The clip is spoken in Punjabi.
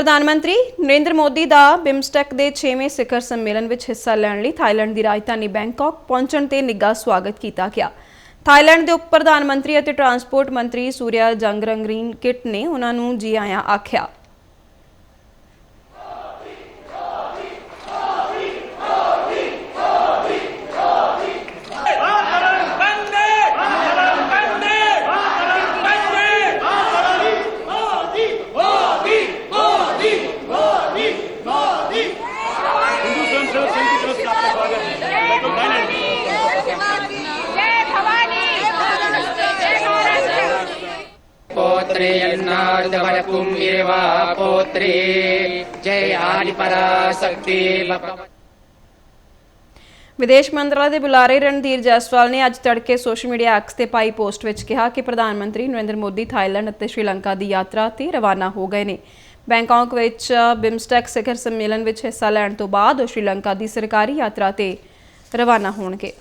ਪ੍ਰਧਾਨ ਮੰਤਰੀ ਨਰਿੰਦਰ ਮੋਦੀ ਦਾ ਬਿਮਸਟੈਕ ਦੇ 6ਵੇਂ ਸਿਖਰ ਸੰਮੇਲਨ ਵਿੱਚ ਹਿੱਸਾ ਲੈਣ ਲਈ ਥਾਈਲੈਂਡ ਦੀ ਰਾਜਧਾਨੀ ਬੈਂਕਾਕ ਪਹੁੰਚਣ ਤੇ ਨਿੱਘਾ ਸਵਾਗਤ ਕੀਤਾ ਗਿਆ। ਥਾਈਲੈਂਡ ਦੇ ਉਪ ਪ੍ਰਧਾਨ ਮੰਤਰੀ ਅਤੇ ਟਰਾਂਸਪੋਰਟ ਮੰਤਰੀ ਸੂਰਿਆ ਜੰਗਰੰਗਰੀਨ ਕਿਟ ਨੇ ਉਹਨਾਂ ਨੂੰ ਜੀ ਆਇਆਂ ਆਖਿਆ। पौत्रे अन्नार्धवरपुम्येवा पौत्रे जय आदिपराशक्ति भगवती ਵਿਦੇਸ਼ ਮੰਤਰਾਲੇ ਦੇ ਬੁਲਾਰੇ ਰਣਧੀਰ ਜੈਸਵਾਲ ਨੇ ਅੱਜ ਤੜਕੇ ਸੋਸ਼ਲ ਮੀਡੀਆ ਐਕਸ ਤੇ ਪਾਈ ਪੋਸਟ ਵਿੱਚ ਕਿਹਾ ਕਿ ਪ੍ਰਧਾਨ ਮੰਤਰੀ ਨਰਿੰਦਰ ਮੋਦੀ ਥਾਈਲੈਂਡ ਅਤੇ ਸ਼੍ਰੀਲੰਕਾ ਦੀ ਯਾਤਰਾ ਤੇ ਰਵਾਨਾ ਹੋ ਗਏ ਨੇ ਬੈਂਕਾਕ ਵਿੱਚ ਬਿਮਸਟੈਕ ਸਿਖਰ ਸੰਮੇਲਨ ਵਿੱਚ ਹਿੱਸਾ ਲੈਣ ਤੋਂ ਬਾਅਦ ਉਹ ਸ਼੍ਰੀਲੰਕਾ ਦੀ ਸਰਕਾਰੀ ਯਾਤਰਾ ਤੇ ਰਵਾਨਾ ਹੋਣਗੇ